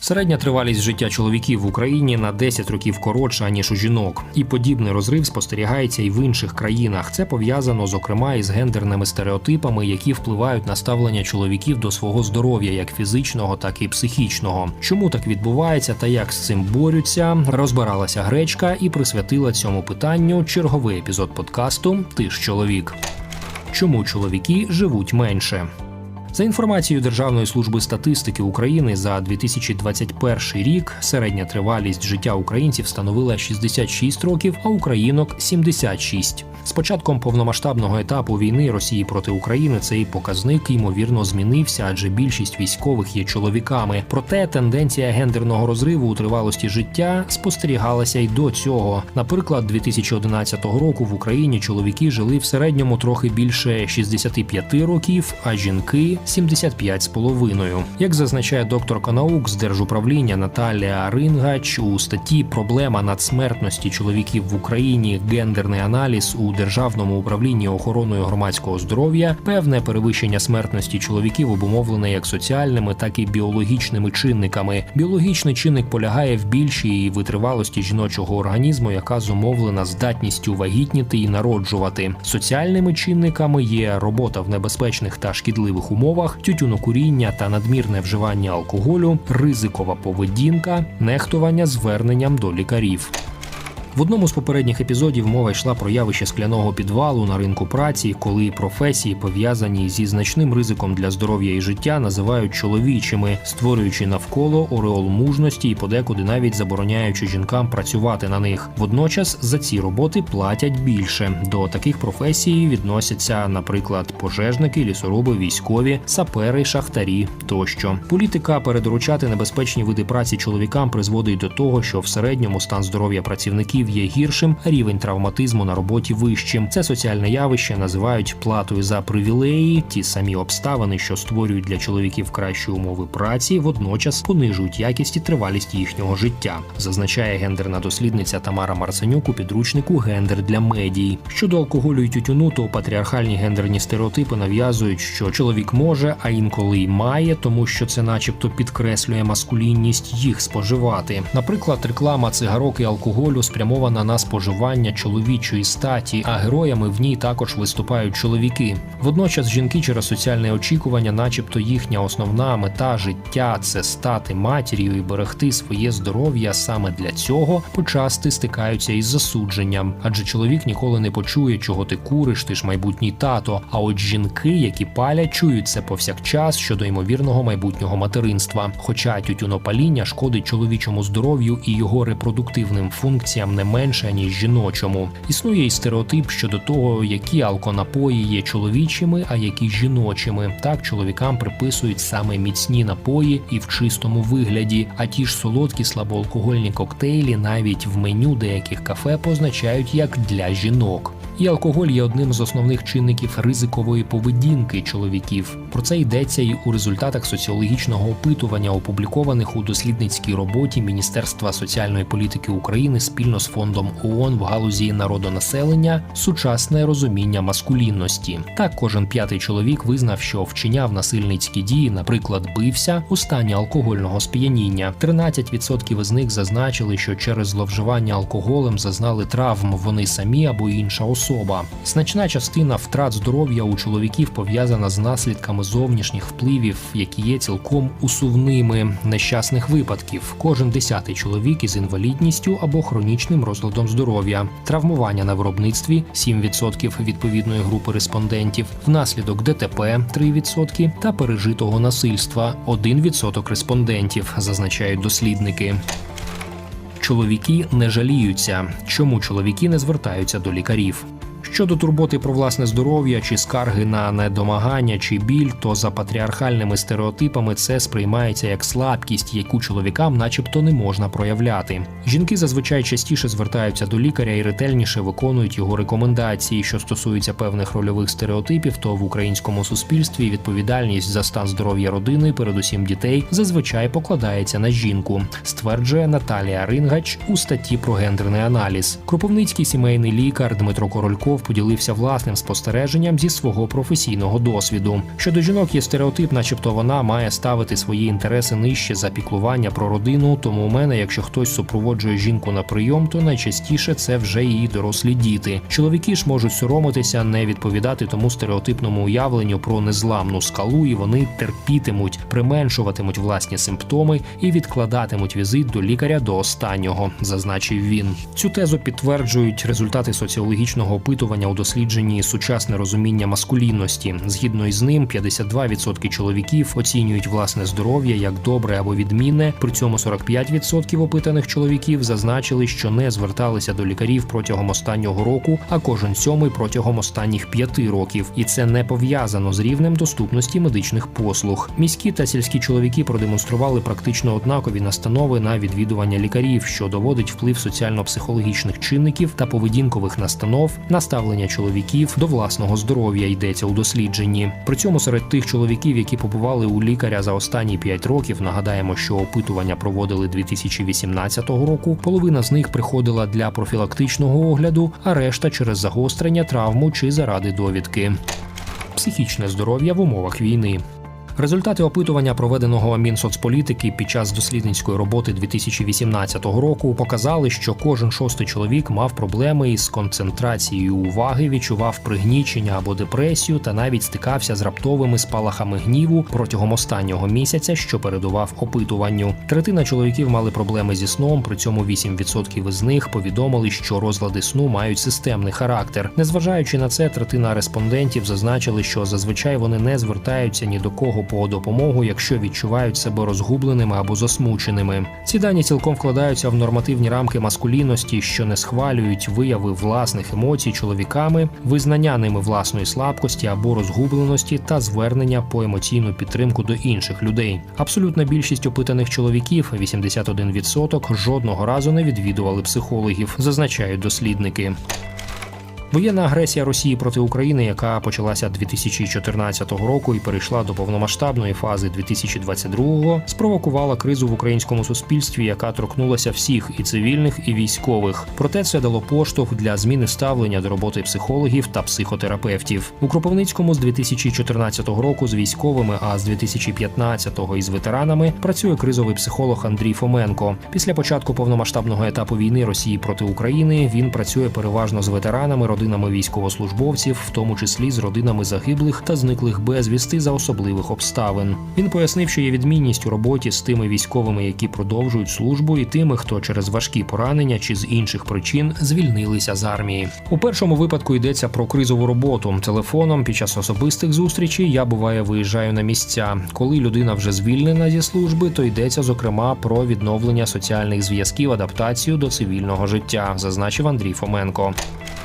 Середня тривалість життя чоловіків в Україні на 10 років коротша ніж у жінок, і подібний розрив спостерігається і в інших країнах. Це пов'язано зокрема із гендерними стереотипами, які впливають на ставлення чоловіків до свого здоров'я, як фізичного, так і психічного. Чому так відбувається та як з цим борються, розбиралася гречка і присвятила цьому питанню черговий епізод подкасту Ти ж чоловік. Чому чоловіки живуть менше? За інформацією Державної служби статистики України за 2021 рік середня тривалість життя українців становила 66 років, а українок 76. З початком повномасштабного етапу війни Росії проти України цей показник ймовірно змінився, адже більшість військових є чоловіками. Проте тенденція гендерного розриву у тривалості життя спостерігалася й до цього. Наприклад, 2011 року в Україні чоловіки жили в середньому трохи більше 65 років, а жінки 75,5. Як зазначає докторка наук з держуправління Наталія Рингач у статті Проблема надсмертності чоловіків в Україні гендерний аналіз у державному управлінні охороною громадського здоров'я, певне перевищення смертності чоловіків обумовлене як соціальними, так і біологічними чинниками. Біологічний чинник полягає в більшій витривалості жіночого організму, яка зумовлена здатністю вагітніти і народжувати. Соціальними чинниками є робота в небезпечних та шкідливих умовах, тютюнокуріння та надмірне вживання алкоголю, ризикова поведінка, нехтування зверненням до лікарів. В одному з попередніх епізодів мова йшла про явище скляного підвалу на ринку праці, коли професії, пов'язані зі значним ризиком для здоров'я і життя, називають чоловічими, створюючи навколо ореол мужності і подекуди навіть забороняючи жінкам працювати на них. Водночас за ці роботи платять більше. До таких професій відносяться, наприклад, пожежники, лісоруби, військові, сапери, шахтарі тощо. Політика передоручати небезпечні види праці чоловікам призводить до того, що в середньому стан здоров'я працівників є гіршим, рівень травматизму на роботі вищим. Це соціальне явище називають платою за привілеї, ті самі обставини, що створюють для чоловіків кращі умови праці, водночас понижують якість і тривалість їхнього життя. Зазначає гендерна дослідниця Тамара Марсенюк у підручнику Гендер для медій. Щодо алкоголю і тютюну, то патріархальні гендерні стереотипи нав'язують, що чоловік може, а інколи й має, тому що це, начебто, підкреслює маскулінність їх споживати. Наприклад, реклама цигарок і алкоголю спрямована на споживання чоловічої статі, а героями в ній також виступають чоловіки. Водночас жінки через соціальне очікування, начебто їхня основна мета життя це стати матір'ю і берегти своє здоров'я. Саме для цього почасти стикаються із засудженням, адже чоловік ніколи не почує, чого ти куриш, ти ж майбутній тато. А от жінки, які палять, чують це повсякчас щодо ймовірного майбутнього материнства. Хоча тютюнопаління шкодить чоловічому здоров'ю і його репродуктивним функціям не менше ніж жіночому. Існує і стереотип щодо того, які алконапої є чоловічими, а які жіночими. Так чоловікам приписують саме міцні напої і в чистому вигляді. А ті ж солодкі слабоалкогольні коктейлі навіть в меню деяких кафе позначають як для жінок. І алкоголь є одним з основних чинників ризикової поведінки чоловіків. Про це йдеться і у результатах соціологічного опитування, опублікованих у дослідницькій роботі Міністерства соціальної політики України спільно з фондом ООН в галузі народонаселення сучасне розуміння маскулінності. Так, кожен п'ятий чоловік визнав, що вчиняв насильницькі дії, наприклад, бився у стані алкогольного сп'яніння. 13% із них зазначили, що через зловживання алкоголем зазнали травм вони самі або інша особа. Значна частина втрат здоров'я у чоловіків пов'язана з наслідками зовнішніх впливів, які є цілком усувними нещасних випадків. Кожен десятий чоловік із інвалідністю або хронічним розладом здоров'я, травмування на виробництві 7% відповідної групи респондентів, внаслідок ДТП 3% та пережитого насильства 1% респондентів, зазначають дослідники. Чоловіки не жаліються. Чому чоловіки не звертаються до лікарів? Щодо турботи про власне здоров'я чи скарги на недомагання чи біль, то за патріархальними стереотипами це сприймається як слабкість, яку чоловікам, начебто, не можна проявляти. Жінки зазвичай частіше звертаються до лікаря і ретельніше виконують його рекомендації. Що стосується певних рольових стереотипів, то в українському суспільстві відповідальність за стан здоров'я родини, передусім дітей, зазвичай покладається на жінку, стверджує Наталія Рингач у статті про гендерний аналіз. Кропивницький сімейний лікар Дмитро Корольков Азов поділився власним спостереженням зі свого професійного досвіду. Щодо жінок є стереотип, начебто вона має ставити свої інтереси нижче за піклування про родину. Тому у мене, якщо хтось супроводжує жінку на прийом, то найчастіше це вже її дорослі діти. Чоловіки ж можуть соромитися, не відповідати тому стереотипному уявленню про незламну скалу, і вони терпітимуть, применшуватимуть власні симптоми і відкладатимуть візит до лікаря до останнього, зазначив він. Цю тезу підтверджують результати соціологічного опитування у дослідженні сучасне розуміння маскулінності. Згідно із ним, 52% чоловіків оцінюють власне здоров'я як добре або відмінне. При цьому 45% опитаних чоловіків зазначили, що не зверталися до лікарів протягом останнього року, а кожен сьомий протягом останніх п'яти років. І це не пов'язано з рівнем доступності медичних послуг. Міські та сільські чоловіки продемонстрували практично однакові настанови на відвідування лікарів, що доводить вплив соціально-психологічних чинників та поведінкових настанов на ставлення чоловіків до власного здоров'я йдеться у дослідженні. При цьому серед тих чоловіків, які побували у лікаря за останні 5 років, нагадаємо, що опитування проводили 2018 року. Половина з них приходила для профілактичного огляду, а решта через загострення, травму чи заради довідки. Психічне здоров'я в умовах війни. Результати опитування, проведеного Мінсоцполітики під час дослідницької роботи 2018 року, показали, що кожен шостий чоловік мав проблеми із концентрацією уваги, відчував пригнічення або депресію та навіть стикався з раптовими спалахами гніву протягом останнього місяця, що передував опитуванню. Третина чоловіків мали проблеми зі сном. При цьому 8% із них повідомили, що розлади сну мають системний характер. Незважаючи на це, третина респондентів зазначили, що зазвичай вони не звертаються ні до кого по допомогу, якщо відчувають себе розгубленими або засмученими. Ці дані цілком вкладаються в нормативні рамки маскулінності, що не схвалюють вияви власних емоцій чоловіками, визнання ними власної слабкості або розгубленості та звернення по емоційну підтримку до інших людей. Абсолютна більшість опитаних чоловіків 81%, жодного разу не відвідували психологів, зазначають дослідники. Воєнна агресія Росії проти України, яка почалася 2014 року і перейшла до повномасштабної фази 2022-го, спровокувала кризу в українському суспільстві, яка торкнулася всіх і цивільних, і військових. Проте це дало поштовх для зміни ставлення до роботи психологів та психотерапевтів. У Кропивницькому з 2014 року з військовими, а з 2015-го із ветеранами працює кризовий психолог Андрій Фоменко. Після початку повномасштабного етапу війни Росії проти України він працює переважно з ветеранами родинами військовослужбовців, в тому числі з родинами загиблих та зниклих безвісти за особливих обставин. Він пояснив, що є відмінність у роботі з тими військовими, які продовжують службу, і тими, хто через важкі поранення чи з інших причин звільнилися з армії. У першому випадку йдеться про кризову роботу. Телефоном під час особистих зустрічей я буває виїжджаю на місця. Коли людина вже звільнена зі служби, то йдеться зокрема про відновлення соціальних зв'язків, адаптацію до цивільного життя, зазначив Андрій Фоменко.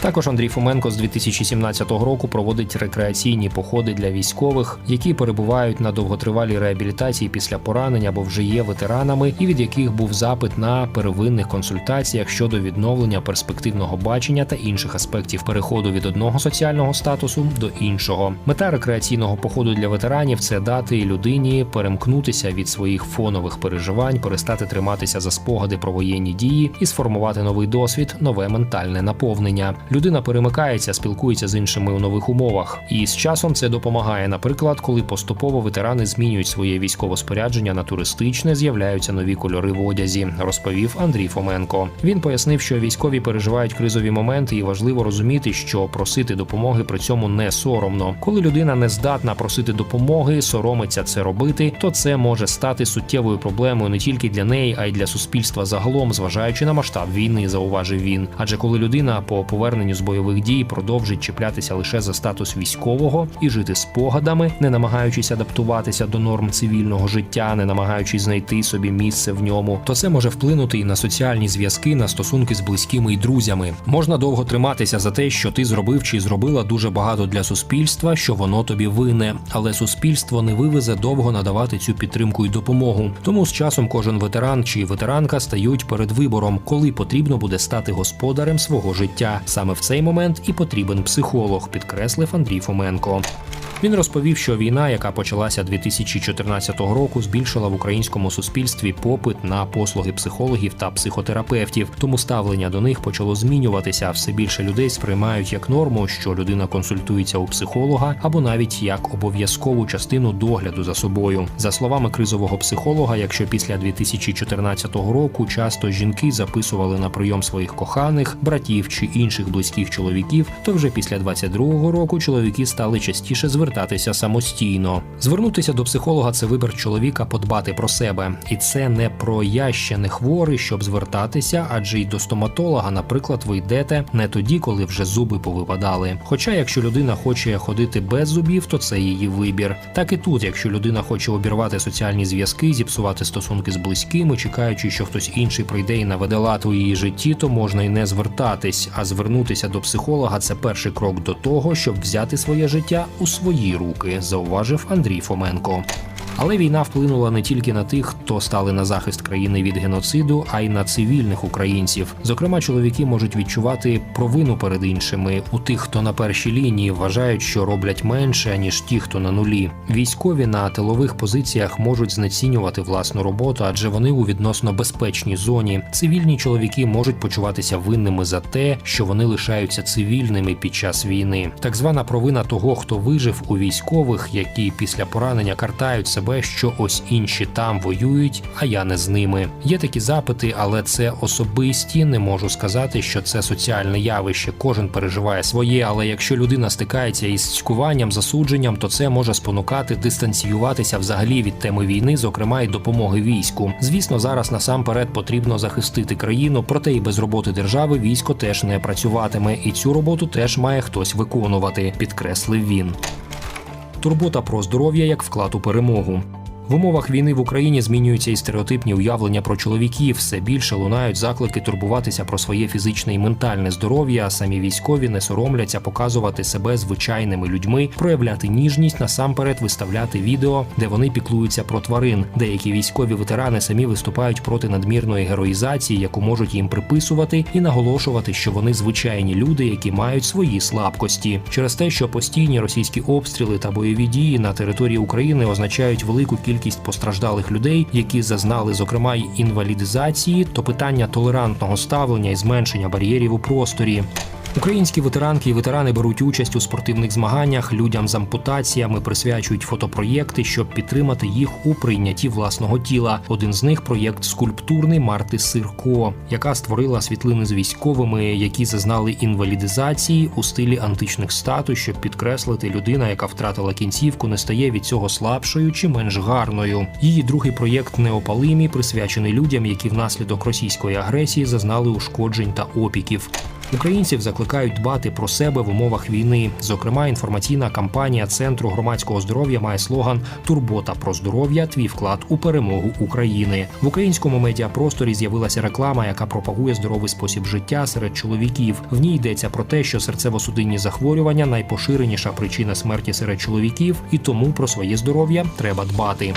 Також Андрій Фоменко з 2017 року проводить рекреаційні походи для військових, які перебувають на довготривалій реабілітації після поранень або вже є ветеранами, і від яких був запит на первинних консультаціях щодо відновлення перспективного бачення та інших аспектів переходу від одного соціального статусу до іншого. Мета рекреаційного походу для ветеранів це дати людині перемкнутися від своїх фонових переживань, перестати триматися за спогади про воєнні дії і сформувати новий досвід, нове ментальне наповнення. Людина перемикається, спілкується з іншими у нових умовах, і з часом це допомагає. Наприклад, коли поступово ветерани змінюють своє військове спорядження на туристичне, з'являються нові кольори в одязі, розповів Андрій Фоменко. Він пояснив, що військові переживають кризові моменти, і важливо розуміти, що просити допомоги при цьому не соромно. Коли людина не здатна просити допомоги, соромиться це робити, то це може стати суттєвою проблемою не тільки для неї, а й для суспільства загалом, зважаючи на масштаб війни, зауважив він. Адже коли людина по поверненню з бойових дій продовжить чіплятися лише за статус військового і жити спогадами, не намагаючись адаптуватися до норм цивільного життя, не намагаючись знайти собі місце в ньому, то це може вплинути і на соціальні зв'язки, на стосунки з близькими і друзями. Можна довго триматися за те, що ти зробив чи зробила дуже багато для суспільства, що воно тобі вине, але суспільство не вивезе довго надавати цю підтримку і допомогу. Тому з часом кожен ветеран чи ветеранка стають перед вибором, коли потрібно буде стати господарем свого життя. Саме в цей момент і потрібен психолог, підкреслив Андрій Фоменко. Він розповів, що війна, яка почалася 2014 року, збільшила в українському суспільстві попит на послуги психологів та психотерапевтів. Тому ставлення до них почало змінюватися. Все більше людей сприймають як норму, що людина консультується у психолога або навіть як обов'язкову частину догляду за собою. За словами кризового психолога, якщо після 2014 року часто жінки записували на прийом своїх коханих, братів чи інших близьких чоловіків, то вже після 22-го року чоловіки стали частіше звертатися самостійно. Звернутися до психолога це вибір чоловіка подбати про себе, і це не про я ще не хворий, щоб звертатися, адже й до стоматолога, наприклад, ви йдете не тоді, коли вже зуби повипадали. Хоча, якщо людина хоче ходити без зубів, то це її вибір. Так і тут, якщо людина хоче обірвати соціальні зв'язки, зіпсувати стосунки з близькими, чекаючи, що хтось інший прийде і наведе лад у її житті, то можна й не звертатись. А звернутися до психолога це перший крок до того, щоб взяти своє життя у свої руки, зауважив Андрій Фоменко. Але війна вплинула не тільки на тих, хто стали на захист країни від геноциду, а й на цивільних українців. Зокрема, чоловіки можуть відчувати провину перед іншими у тих, хто на першій лінії вважають, що роблять менше ніж ті, хто на нулі. Військові на тилових позиціях можуть знецінювати власну роботу, адже вони у відносно безпечній зоні. Цивільні чоловіки можуть почуватися винними за те, що вони лишаються цивільними під час війни. Так звана провина того, хто вижив у військових, які після поранення картають себе, що ось інші там воюють, а я не з ними. Є такі запити, але це особисті. Не можу сказати, що це соціальне явище. Кожен переживає своє, але якщо людина стикається із цькуванням, засудженням, то це може спонукати дистанціюватися взагалі від теми війни, зокрема й допомоги війську. Звісно, зараз насамперед потрібно захистити країну, проте і без роботи держави військо теж не працюватиме, і цю роботу теж має хтось виконувати, підкреслив він. Турбота про здоров'я як вклад у перемогу. В умовах війни в Україні змінюються і стереотипні уявлення про чоловіків. Все більше лунають заклики турбуватися про своє фізичне і ментальне здоров'я. а Самі військові не соромляться показувати себе звичайними людьми, проявляти ніжність, насамперед виставляти відео, де вони піклуються про тварин. Деякі військові ветерани самі виступають проти надмірної героїзації, яку можуть їм приписувати, і наголошувати, що вони звичайні люди, які мають свої слабкості. Через те, що постійні російські обстріли та бойові дії на території України означають велику кількість кількість постраждалих людей, які зазнали зокрема й інвалідизації, то питання толерантного ставлення і зменшення бар'єрів у просторі. Українські ветеранки і ветерани беруть участь у спортивних змаганнях. Людям з ампутаціями присвячують фотопроєкти, щоб підтримати їх у прийнятті власного тіла. Один з них проєкт скульптурний Марти Сирко, яка створила світлини з військовими, які зазнали інвалідизації у стилі античних статуй, щоб підкреслити людина, яка втратила кінцівку, не стає від цього слабшою чи менш гарною. Її другий проєкт Неопалимі присвячений людям, які внаслідок російської агресії зазнали ушкоджень та опіків. Українців закликають дбати про себе в умовах війни. Зокрема, інформаційна кампанія Центру громадського здоров'я має слоган Турбота про здоров'я твій вклад у перемогу України. В українському медіапросторі з'явилася реклама, яка пропагує здоровий спосіб життя серед чоловіків. В ній йдеться про те, що серцево-судинні захворювання найпоширеніша причина смерті серед чоловіків, і тому про своє здоров'я треба дбати.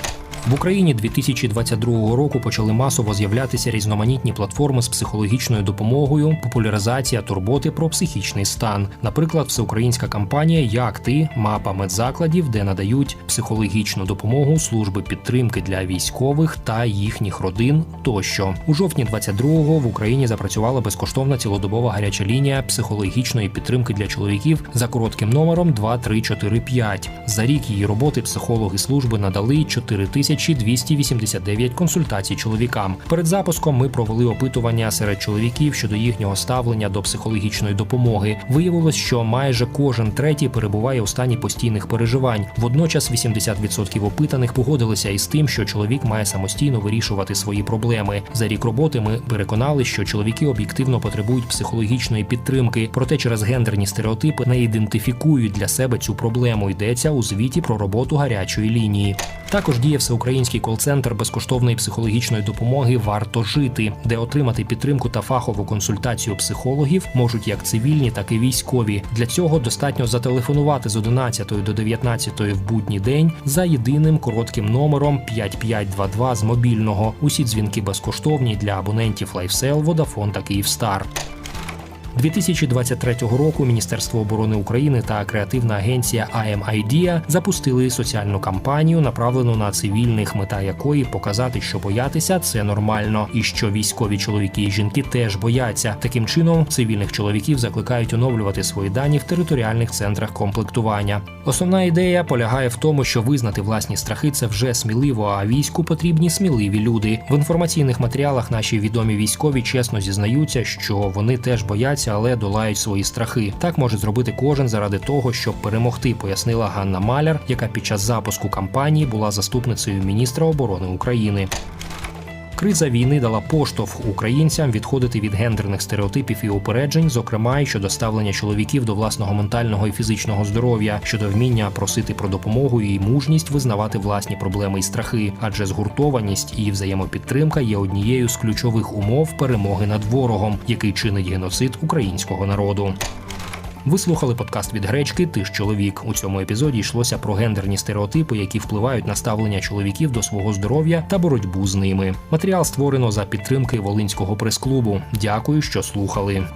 В Україні 2022 року почали масово з'являтися різноманітні платформи з психологічною допомогою, популяризація турботи про психічний стан. Наприклад, всеукраїнська кампанія Як ти мапа медзакладів, де надають психологічну допомогу служби підтримки для військових та їхніх родин тощо у жовтні 22-го в Україні запрацювала безкоштовна цілодобова гаряча лінія психологічної підтримки для чоловіків за коротким номером 2345. За рік її роботи психологи служби надали 4000 2289 консультацій чоловікам. Перед запуском ми провели опитування серед чоловіків щодо їхнього ставлення до психологічної допомоги. Виявилось, що майже кожен третій перебуває у стані постійних переживань. Водночас 80% опитаних погодилися із тим, що чоловік має самостійно вирішувати свої проблеми. За рік роботи ми переконали, що чоловіки об'єктивно потребують психологічної підтримки, проте через гендерні стереотипи не ідентифікують для себе цю проблему. Йдеться у звіті про роботу гарячої лінії. Також діє всеукраїнська всеукраїнський кол-центр безкоштовної психологічної допомоги Варто жити, де отримати підтримку та фахову консультацію психологів можуть як цивільні, так і військові. Для цього достатньо зателефонувати з 11 до 19 в будній день за єдиним коротким номером 5522 з мобільного. Усі дзвінки безкоштовні для абонентів LifeSell, Vodafone та Kyivstar. 2023 року Міністерство оборони України та креативна агенція Idea запустили соціальну кампанію, направлену на цивільних, мета якої показати, що боятися це нормально, і що військові чоловіки і жінки теж бояться. Таким чином цивільних чоловіків закликають оновлювати свої дані в територіальних центрах комплектування. Основна ідея полягає в тому, що визнати власні страхи це вже сміливо, а війську потрібні сміливі люди. В інформаційних матеріалах наші відомі військові чесно зізнаються, що вони теж бояться, але долають свої страхи. Так може зробити кожен заради того, щоб перемогти, пояснила Ганна Маляр, яка під час запуску кампанії була заступницею міністра оборони України. Криза війни дала поштовх українцям відходити від гендерних стереотипів і упереджень, зокрема й щодо ставлення чоловіків до власного ментального і фізичного здоров'я, щодо вміння просити про допомогу і мужність визнавати власні проблеми і страхи, адже згуртованість і взаємопідтримка є однією з ключових умов перемоги над ворогом, який чинить геноцид українського народу. Ви слухали подкаст від гречки Ти ж чоловік. У цьому епізоді йшлося про гендерні стереотипи, які впливають на ставлення чоловіків до свого здоров'я та боротьбу з ними. Матеріал створено за підтримки Волинського прес-клубу. Дякую, що слухали.